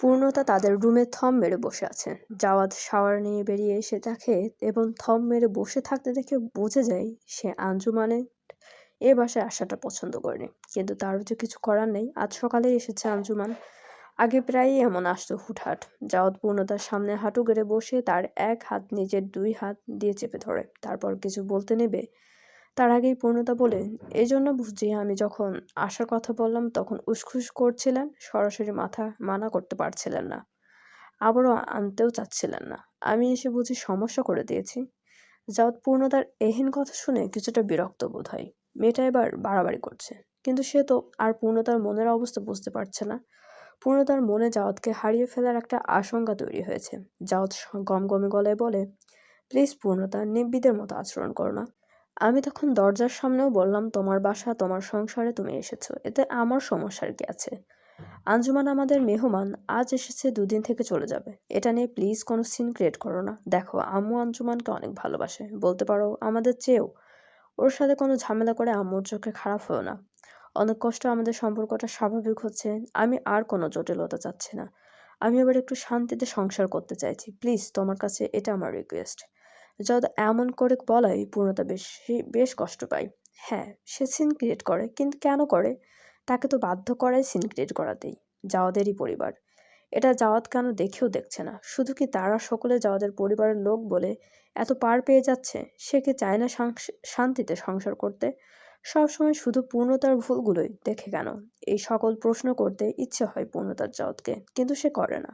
পূর্ণতা তাদের রুমে থম মেরে বসে আছে। জাওয়াদ শাওয়ার নিয়ে বেরিয়ে এসে দেখে এবং থম মেরে বসে থাকতে দেখে বুঝে যায় সে আঞ্জুমানের এ বাসায় আসাটা পছন্দ করেনি। কিন্তু তারও যে কিছু করার নেই। আজ সকালেই এসেছে আঞ্জুমান। আগে প্রায়ই এমন আসতো হুটহাট। জাওয়াদ পূর্ণতার সামনে হাঁটু গেড়ে বসে তার এক হাত নিজের দুই হাত দিয়ে চেপে ধরে। তারপর কিছু বলতে নেবে তার আগেই পূর্ণতা বলে এই জন্য বুঝছি আমি যখন আসার কথা বললাম তখন উসখুস করছিলেন, সরাসরি মাথা মানা করতে পারছিলেন না। আবারও আনতেও চাচ্ছিলেন না। আমি এসে বুঝি সমস্যা করে দিয়েছি। জাওয়াত পূর্ণতার এহেন কথা শুনে কিছুটা বিরক্ত বোধ হয়। মেয়েটা এবার বাড়াবাড়ি করছে। কিন্তু সে তো আর পূর্ণতার মনের অবস্থা বুঝতে পারছে না। পূর্ণতার মনে জাওয়াতকে হারিয়ে ফেলার একটা আশঙ্কা তৈরি হয়েছে। জাওয়াত গমগমে গলায় বলে, প্লিজ পূর্ণতা, নিব্বিদের মতো আচরণ করো না। আমি তখন দরজার সামনেও বললাম, তোমার বাসা, তোমার সংসারে তুমি এসেছ, এতে আমার সমস্যার কি আছে? আঞ্জুমান আমাদের মেহমান, আজ এসেছে, দুদিন থেকে চলে যাবে। এটা নিয়ে প্লিজ কোনো সিন ক্রিয়েট করো না। দেখো, আম্মু আঞ্জুমানকে অনেক ভালোবাসে। বলতে পারো, আমাদের চেয়েও। ওর সাথে কোনো ঝামেলা করে আম্মুর চোখে খারাপ হয়েও না। অনেক কষ্ট আমাদের সম্পর্কটা স্বাভাবিক হচ্ছে। আমি আর কোনো জটিলতা চাচ্ছি না। আমি এবার একটু শান্তিতে সংসার করতে চাইছি। প্লিজ তোমার কাছে এটা আমার রিকোয়েস্ট যদ এমন করে বলাই পূর্ণতা বেশি, বেশ কষ্ট পায়। হ্যাঁ সে সিন ক্রিয়েট করে, কিন্তু কেন করে? তাকে তো বাধ্য করাই সিন ক্রিয়েট করাতেই জাওয়াদেরই পরিবার। এটা জাওয়াত কেন দেখেও দেখছে না। শুধু কি তারা সকলে জাওয়াদের পরিবারের লোক বলে এত পার পেয়ে যাচ্ছে? সে কি চায় না শান্তিতে সংসার করতে? সবসময় শুধু পূর্ণতার ভুলগুলোই দেখে কেন? এই সকল প্রশ্ন করতে ইচ্ছে হয় পূর্ণতার জাওয়াতকে কিন্তু সে করে না।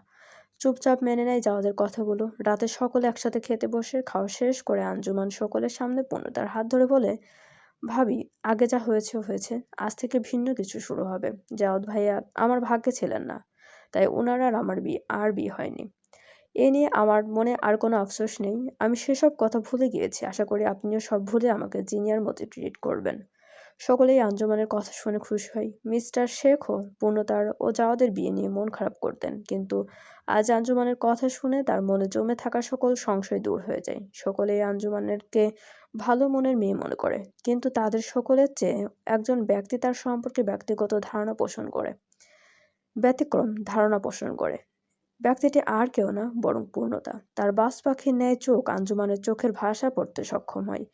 চুপচাপ মেনে নেয় জাওয়াদের কথাগুলো। রাতে সকলে একসাথে খেতে বসে খাওয়া শেষ করে আঞ্জুমান সকলের সামনে পূর্ণতার হাত ধরে বলে, ভাবি, আগে যা হয়েছে হয়েছে। আজ থেকে ভিন্ন কিছু শুরু হবে। জাওয়াদ ভাইয়া, আমার ভাগ্যে ছিলেন না। তাই ওনার আর আমার বিয়ে, আর বিয়ে হয়নি। এ নিয়ে আমার মনে আর কোনো আফসোস নেই। আমি সেসব কথা ভুলে গিয়েছি। আশা করি আপনিও সব ভুলে আমাকে জিনিয়ার মতো ট্রিট করবেন। সকলেই আঞ্জুমানের কথা শুনে খুশি হয়। মিস্টার শেখও পূর্ণতার ও জাওয়াদের বিয়ে নিয়ে মন খারাপ করতেন, কিন্তু আজ আঞ্জুমানের কথা শুনে তার মনে জমে থাকা সকল সংশয় দূর হয়ে যায়। সকলেই আঞ্জুমানেরকে ভালো মনের মেয়ে মনে করে, কিন্তু তাদের সকলের চেয়ে একজন ব্যক্তি তার সম্পর্কে ব্যক্তিগত ধারণা পোষণ করে, ব্যতিক্রম ধারণা পোষণ করে। ব্যক্তিটি আর কেউ না, বরং পূর্ণতা। তার বাস পাখির ন্যায় চোখ আঞ্জুমানের চোখের ভাষা পড়তে সক্ষম হয়।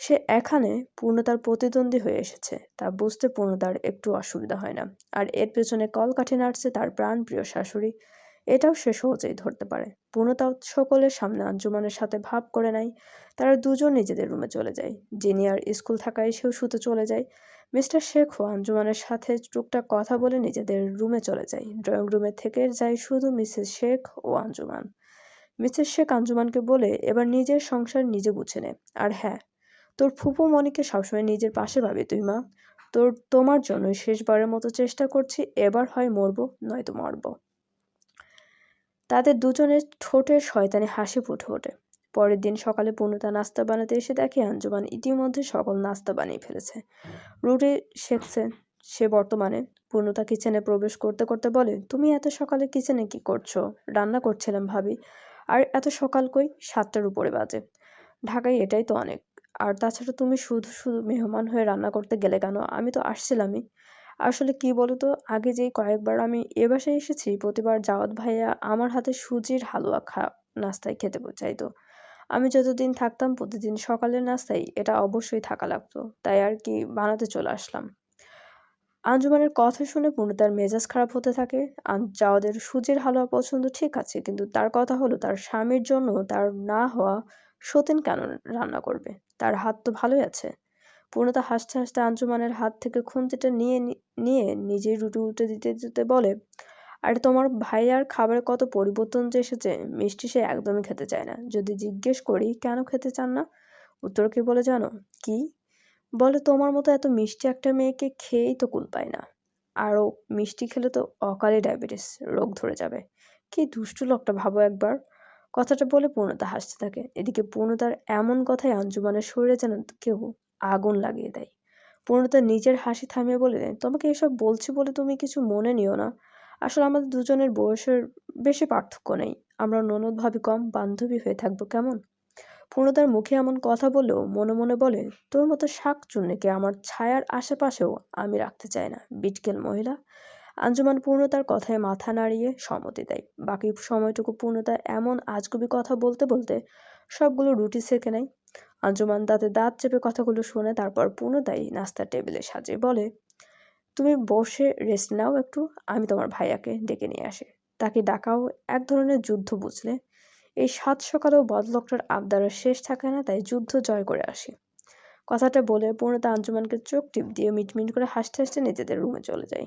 সে এখানে পূর্ণতার প্রতিদ্বন্দ্বী হয়ে এসেছে। তা বুঝতে পূর্ণতার একটু অসুবিধা হয় না। আর এর পেছনে কলকাঠি নাড়ছে তার প্রাণপ্রিয় শাশুড়ি। এটাও সে সহজেই ধরতে পারে। পূর্ণতা সকলের সামনে আঞ্জুমানের সাথে ভাব করে নেয়। তারা দুজন নিজেদের রুমে চলে যায়। জিনিয়ার স্কুল থাকায় সেও শুতে চলে যায়। মিস্টার শেখও আঞ্জুমানের সাথে টুকটাক কথা বলে নিজেদের রুমে চলে যায়। ড্রয়িং রুমে থেকে যায় শুধু মিসেস শেখ ও আঞ্জুমান। মিসেস শেখ আঞ্জুমানকে বলে এবার নিজের সংসার নিজে গুছে নে। আর হ্যাঁ তোর ফুপু মনিকে সবসময় নিজের পাশে পাবি তুই, মা। তোর, তোমার জন্য শেষবারের মতো চেষ্টা করছি, এবার হয় মরবো, নয়তো মরবো। তাদের দুজনের ঠোঁটের শয়তানি হাসি ফুটে ওঠে। পরের দিন সকালে পূর্ণতা নাস্তা বানাতে এসে দেখে আঞ্জুমান ইতিমধ্যে সকল নাস্তা বানিয়ে ফেলেছে। রুটি শেখছে সে বর্তমানে পূর্ণতা কিচেনে প্রবেশ করতে করতে বলে, তুমি এত সকালে কিচেনে কি করছ? রান্না করছিলাম ভাবি। আর এত সকাল কই? সাতটার উপরে বাজে। ঢাকায় এটাই তো অনেক। আর তাছাড়া তুমি শুধু শুধু মেহমান হয়ে রান্না করতে গেলে কেন? আমি তো আসছিলামই। আসলে কি বলো তো আগে যেই কয়েকবার আমি এ বাসায় এসেছি, প্রতিবার জাওয়াত ভাইয়া আমার হাতে সুজির হালুয়া খা, নাস্তায় খেতে চাইতো। আমি যতদিন থাকতাম প্রতিদিন সকালের নাস্তায় এটা অবশ্যই থাকা লাগতো। তাই আর কি বানাতে চলে আসলাম। আঞ্জুমানের কথা শুনে পূর্ণতার মেজাজ খারাপ হতে থাকে। জাওয়াদের সুজির হালুয়া পছন্দ ঠিক আছে, কিন্তু তার কথা হলো তার স্বামীর জন্য তার না হওয়া সতীন কেন রান্না করবে? তার হাত তো ভালোই আছে। পূর্ণতা হাসতে হাসতে আঞ্জুমানের হাত থেকে খুন্তিটা নিয়ে নিয়ে নিজেই রুটি উল্টে দিতে দিতে বলে, আর তোমার ভাইয়ার খাবারে কত পরিবর্তন যে এসেছে, মিষ্টি সে একদমই খেতে চায় না। যদি জিজ্ঞেস করি, কেন খেতে চান না? উত্তর কি বলে জানো? কি? বলে, তোমার মতো এত মিষ্টি একটা মেয়েকে খেয়েই তো কুল পায় না। আরও মিষ্টি খেলে তো অকালে ডায়াবেটিস, রোগ ধরে যাবে। কি দুষ্টু লোকটা ভাবো একবার। কথাটা বলে পূর্ণতা হাসতে থাকে। এদিকে পূর্ণতার এমন কথায় আঞ্জুমানের শরীরে যেন কেউ আগুন লাগিয়ে দেয়। পূর্ণতা নিজের হাসি থামিয়ে বলে দেয় তোমাকে এসব বলছি বলে তুমি কিছু মনে নিও না। আসলে আমাদের দুজনের বয়সের বেশি পার্থক্য নেই। আমরা ননদ ভাবি কম, বান্ধবী হয়ে থাকব কেমন? পূর্ণতার মুখে এমন কথা বলেও মনে মনে বলে, তোর মতো শাক চুন্নিকে আমার ছায়ার আশেপাশেও আমি রাখতে চাই না, বিটকেল মহিলা। আঞ্জুমান পূর্ণতার কথায় মাথা নাড়িয়ে সম্মতি দেয়। বাকি সময়টুকু পূর্ণতা এমন আজগুবি কথা বলতে বলতে সবগুলো রুটি সেঁকে নেয়। আঞ্জুমান দাঁতে দাঁত চেপে কথাগুলো শুনে তারপর পূর্ণতাই নাস্তার টেবিলে সাজে বলে, তুমি বসে রেস্ট নাও একটু, আমি তোমার ভাইয়াকে ডেকে নিয়ে আসি। তাকে ডাকাও, এক ধরনের যুদ্ধ বুঝলে। এই সাত সকালেও বদলকটার আবদারের শেষ থাকে না, তাই যুদ্ধ জয় করে আসি। কথাটা বলে পূর্ণতা আঞ্জুমানকে চোখ টিপ দিয়ে মিটমিট করে হাসতে হাসতে নিজেদের রুমে চলে যায়।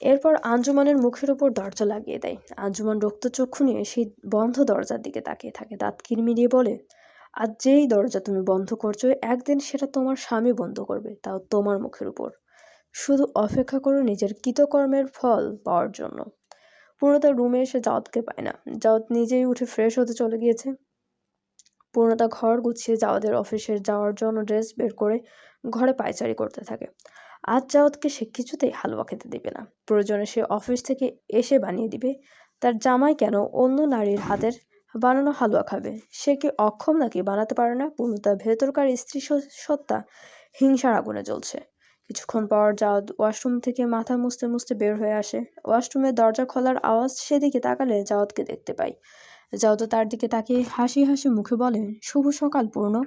এরপর আঞ্জুমানের মুখের উপর দরজা লাগিয়ে দেয়। আঞ্জুমান রক্তচক্ষু নিয়ে সেই বন্ধ দরজার দিকে তাকিয়ে থাকে। দাঁত কিরমিরিয়ে বলে আর যেই দরজা তুমি বন্ধ করছ, একদিন সেটা তোমার স্বামী বন্ধ করবে, তাও তোমার মুখের উপর। শুধু অপেক্ষা করো নিজের কৃতকর্মের ফল পাওয়ার জন্য পূর্ণতা রুমে এসে জাওয়াতকে পায় না। জাওয়াত নিজেই উঠে ফ্রেশ হতে চলে গিয়েছে। পূর্ণতা ঘর গুছিয়ে জাওয়াদের অফিসে যাওয়ার জন্য ড্রেস বের করে ঘরে পায়চারি করতে থাকে। আজ জাওয়াতকে সে কিছুতেই হালুয়া খেতে দিবে না। প্রয়োজনে সে অফিস থেকে এসে বানিয়ে দিবে। তার জামাই কেন অন্য নারীর হাতের বানানো হালুয়া খাবে? সে কি অক্ষম নাকি বানাতে পারে না? পূর্ণতার ভেতরকার স্ত্রী সত্তা হিংসার আগুনে জ্বলছে। কিছুক্ষণ পর জাওয়াদ ওয়াশরুম থেকে মাথা মুছতে মুছতে বের হয়ে আসে। ওয়াশরুমের দরজা খোলার আওয়াজ সেদিকে তাকালে জাওয়াদকে দেখতে পাই। জাওয়াদ তার দিকে তাকিয়ে হাসি হাসি মুখে বলে শুভ সকাল, পূর্ণ।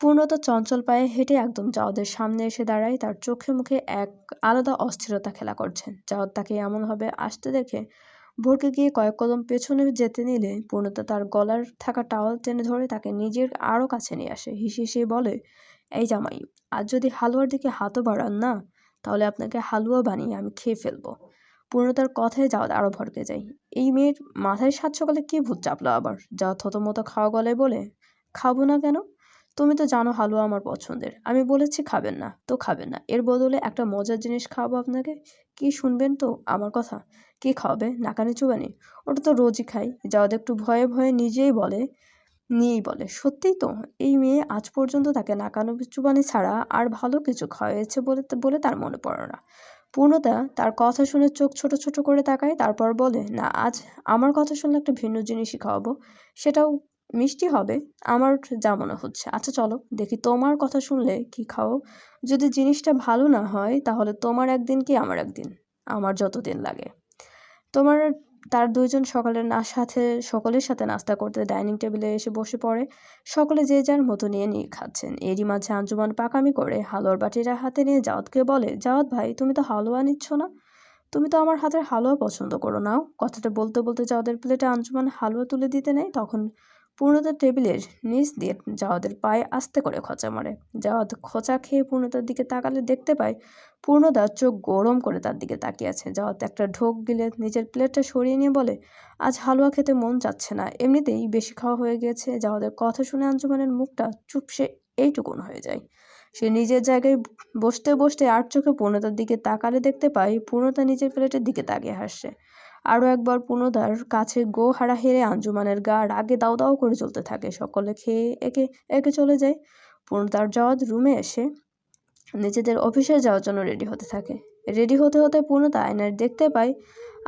পূর্ণ তো চঞ্চল পায়ে হেঁটে একদম জাওয়াদের সামনে এসে দাঁড়ায় তার চোখে মুখে এক আলাদা অস্থিরতা খেলা করছেন। জাওয়াদ তাকে এমনভাবে আসতে দেখে ভোরকে গিয়ে কয়েক কদম পেছনে যেতে নিলে পূর্ণতা তার গলার থাকা টাওয়াল টেনে ধরে তাকে নিজের আরও কাছে নিয়ে আসে। হিসি হিসি বলে, এই জামাই, আজ যদি হালুয়ার দিকে হাতও বাড়ান না, তাহলে আপনাকে হালুয়া বানিয়ে আমি খেয়ে ফেলব। পূর্ণতার কথায় যাওয়া আরও ভরকে যাই এই মেয়ের মাথায় সাত সকালে কি ভূত চাপলো আবার? যা থতমতো খাওয়া গলায় বলে, খাব না কেন? তুমি তো জানো হালুয়া আমার পছন্দের। আমি বলেছি খাবেন না। তো খাবেন না। এর বদলে একটা মজার জিনিস খাওয়াবো আপনাকে? কি শুনবেন তো? আমার কথা? কি খাওয়াবে? নাকানি চুবানি? ওটা তো রোজই খাই। যাওয়া একটু ভয়ে ভয়ে নিজেই বলে, নিয়েই বলে, সত্যিই তো, এই মেয়ে আজ পর্যন্ত তাকে নাকানো চুবানি ছাড়া আর ভালো কিছু খাওয়াইছে বলে বলে তার মনে পড়ে না। পূর্ণতা তার কথা শুনে চোখ ছোট ছোট করে তাকায়, তারপর বলে, না, আজ আমার কথা শুনলে একটা ভিন্ন জিনিসই খাওয়াবো। সেটাও মিষ্টি হবে, আমার যা মনে হচ্ছে। আচ্ছা চলো, দেখি তোমার কথা শুনলে কি খাও? যদি জিনিসটা ভালো না হয়, তাহলে তোমার একদিন কি আমার একদিন? আমার যতদিন লাগে। তোমার তার দুইজন সকালের না, সাথে, সকলের সাথে নাস্তা করতে ডাইনিং টেবিলে এসে বসে পড়ে। সকলে যে যার মতো নিয়ে নিয়ে খাচ্ছেন। এরই মাঝে আঞ্জুমান পাকামি করে হালুয়ার বাটিটা হাতে নিয়ে জাওয়াতকে বলে জাওয়াত ভাই, তুমি তো হালুয়া নিচ্ছ না? তুমি তো আমার হাতের হালুয়া পছন্দ করো। নাও। কথাটা বলতে বলতে জাওয়াদের প্লেটে আঞ্জুমান হালুয়া তুলে দিতে নেয়। তখন পূর্ণতার টেবিলের নিচ দিয়ে জাওয়াদের পায়ে আস্তে করে খোঁচা মারে। জাওয়াদ খোঁচা খেয়ে পূর্ণতার দিকে তাকালে দেখতে পায়, পূর্ণদা চোখ গরম করে তার দিকে তাকিয়ে আছে। জাওয়াত একটা ঢোক গিলে নিজের প্লেটটা সরিয়ে নিয়ে বলে, আজ হালুয়া খেতে মন যাচ্ছে না, এমনিতেই বেশি খাওয়া হয়ে গেছে। জাওয়াদের কথা শুনে আঞ্জুমানের মুখটা চুপসে এইটুকুন হয়ে যায়। সে নিজের জায়গায় বসতে বসতে আর চোখে পূর্ণতার দিকে তাকালে দেখতে পায়, পূর্ণতা নিজের প্লেটের দিকে তাকিয়ে হাসছে। আরও একবার পুনদার কাছে গো হারা হেরে আঞ্জুমানের গা রাগে দাও দাও করে চলতে থাকে। সকলে খেয়ে একে একে চলে যায়। পুনদার যাওয়ার রুমে এসে নিজেদের অফিসে যাওয়ার জন্য রেডি হতে থাকে। রেডি হতে হতে পূর্ণতা আয়নার দেখতে পায়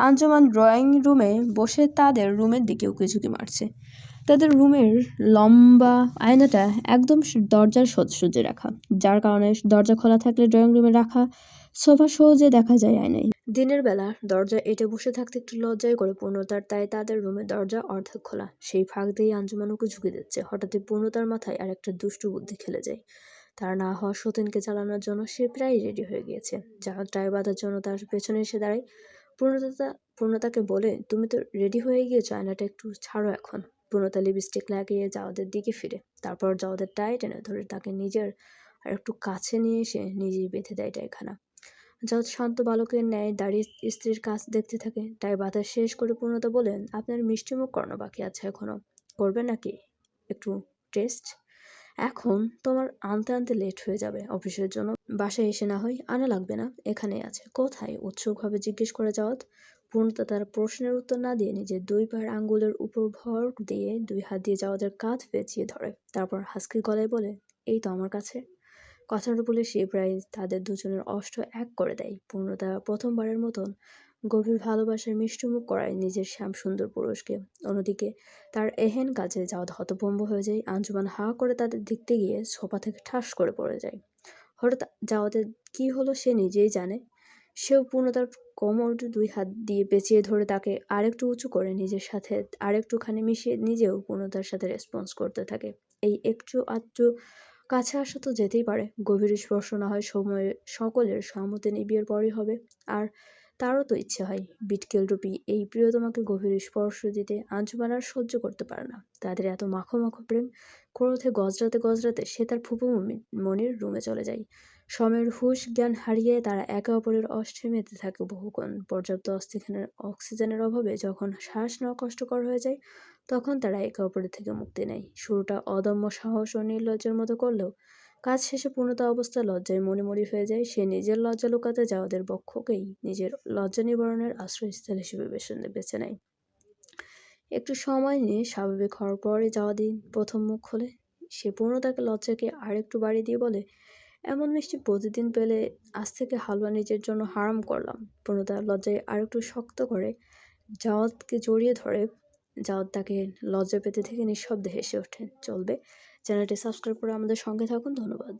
আঞ্জুমান ড্রয়িং রুমে বসে তাদের রুমের দিকে উঁকি মারছে। তাদের রুমের লম্বা আয়নাটা একদম দরজার সোজাসুজি রাখা, যার কারণে দরজা খোলা থাকলে ড্রয়িং রুমে রাখা সোফা সহজে দেখা যায় আয়নায়। দিনের বেলা দরজা এটে বসে থাকতে একটু লজ্জায় করে পূর্ণতার, তাই তাদের রুমের দরজা অর্ধেক খোলা। সেই ফাঁক দিয়ে আঞ্জুমান ওকে ঝুঁকে দিচ্ছে। হঠাৎই পূর্ণতার মাথায় আর একটা দুষ্টু বুদ্ধি খেলে যায়। তার না হওয়া সতীনকে চালানোর জন্য সে প্রায় রেডি হয়ে গিয়েছে। জাহাজ টায়ার বাঁধার জন্য তার পেছনে এসে দাঁড়ায়। পূর্ণতা, পূর্ণতাকে বলে, তুমি তো রেডি হয়ে গিয়েছো, আয়নাটা একটু ছাড়ো এখন। পূর্ণতা লিপস্টিক লাগিয়ে জাওয়াদের দিকে ফিরে। তারপর জাওয়াদের টাই টেনে ধরে তাকে নিজের আর একটু কাছে নিয়ে এসে নিজেই বেঁধে দেয় টাইখানা। যত শান্ত বালকের ন্যায় দাঁড়িয়ে স্ত্রীর কাজ দেখতে থাকে, তাই বাতাস শেষ করে পূর্ণতা বলেন, আপনার মিষ্টিমুখ করানো বাকি আছে এখনও করবেন নাকি একটু টেস্ট? এখন তোমার আনতে আনতে লেট হয়ে যাবে অফিসের জন্য। বাসায় এসে না হয় আনা লাগবে না, এখানেই আছে। কোথায় উৎসুকভাবে জিজ্ঞেস করে যাওয়াত? পূর্ণতা তার প্রশ্নের উত্তর না দিয়ে নিজের দুই পায়ের আঙ্গুলের উপর ভর দিয়ে দুই হাত দিয়ে যাওয়াদের কাঁধ পেঁচিয়ে ধরে। তারপর হাসকির গলায় বলে, এই তো আমার কাছে। কথাটা বলে সে প্রায় তাদের দুজনের অষ্ট এক করে দেয়। পূর্ণতা প্রথমবারের মতন গভীর ভালোবাসার মিষ্টুমুখ করায় নিজের শ্যাম সুন্দর পুরুষকে। অন্যদিকে তার এহেন কাজে যাওয়া হতভম্ব হয়ে যায়। আঞ্জুমান হা করে তাদের দেখতে গিয়ে সোফা থেকে ঠাস করে পড়ে যায়। হঠাৎ যাওয়াতে কি হলো সে নিজেই জানে। সেও পূর্ণতার কোমর দুই হাত দিয়ে পেঁচিয়ে ধরে তাকে আরেকটু উঁচু করে নিজের সাথে আরেকটুখানি মিশিয়ে নিজেও পূর্ণতার সাথে রেসপন্স করতে থাকে। এই একটু আধটু কাছে আসা তো যেতেই পারে। গভীর স্পর্শ না হয় সময়ে সকলের সম্মতি নিবিয়ার পরই হবে। আর তারও তো ইচ্ছে হয়, বিটকেল রূপী এই প্রিয় তোমাকে গভীর স্পর্শ দিতে আঞ্জুমান আর সহ্য করতে পারে না। তাদের এত মাখো মাখো প্রেম, ক্রোধে গজরাতে গজরাতে সে তার ফুপু মনির রুমে চলে যায়। সময়ের হুশ জ্ঞান হারিয়ে তারা একে অপরের অষ্টে মেতে থাকে। বহুক্ষণ পর্যাপ্ত অস্থিখানের অক্সিজেনের অভাবে যখন শ্বাস নেওয়া কষ্টকর হয়ে যায়, তখন তারা একে অপরের থেকে মুক্তি নেয়। শুরুটা অদম্য সাহস ও নির্লজ্জের মতো করলেও কাজ শেষে পূর্ণতা অবস্থায় লজ্জায় মনে মরি হয়ে যায়, সে নিজের লজ্জা লুকাতে যাওয়াদের বক্ষকেই নিজের লজ্জা নিবারণের আশ্রয়স্থল হিসেবে বেছে নেয়। একটু সময় নিয়ে স্বাভাবিক হওয়ার পরে যাওয়া দিন প্রথম মুখ খোলে। সে পূর্ণতাকে লজ্জাকে আরেকটু বাড়িয়ে দিয়ে বলে এমন মিষ্টি প্রতিদিন পেলে আজ থেকে হালুয়া নিজের জন্য হারাম করলাম। পূর্ণতা লজ্জায় আরেকটু শক্ত করে জাওয়াতকে জড়িয়ে ধরে। জাওয়াত তাকে লজ্জা পেতে থেকে নিঃশব্দে হেসে ওঠে। চলবে চ্যানেলটি সাবস্ক্রাইব করে আমাদের সঙ্গে থাকুন। ধন্যবাদ।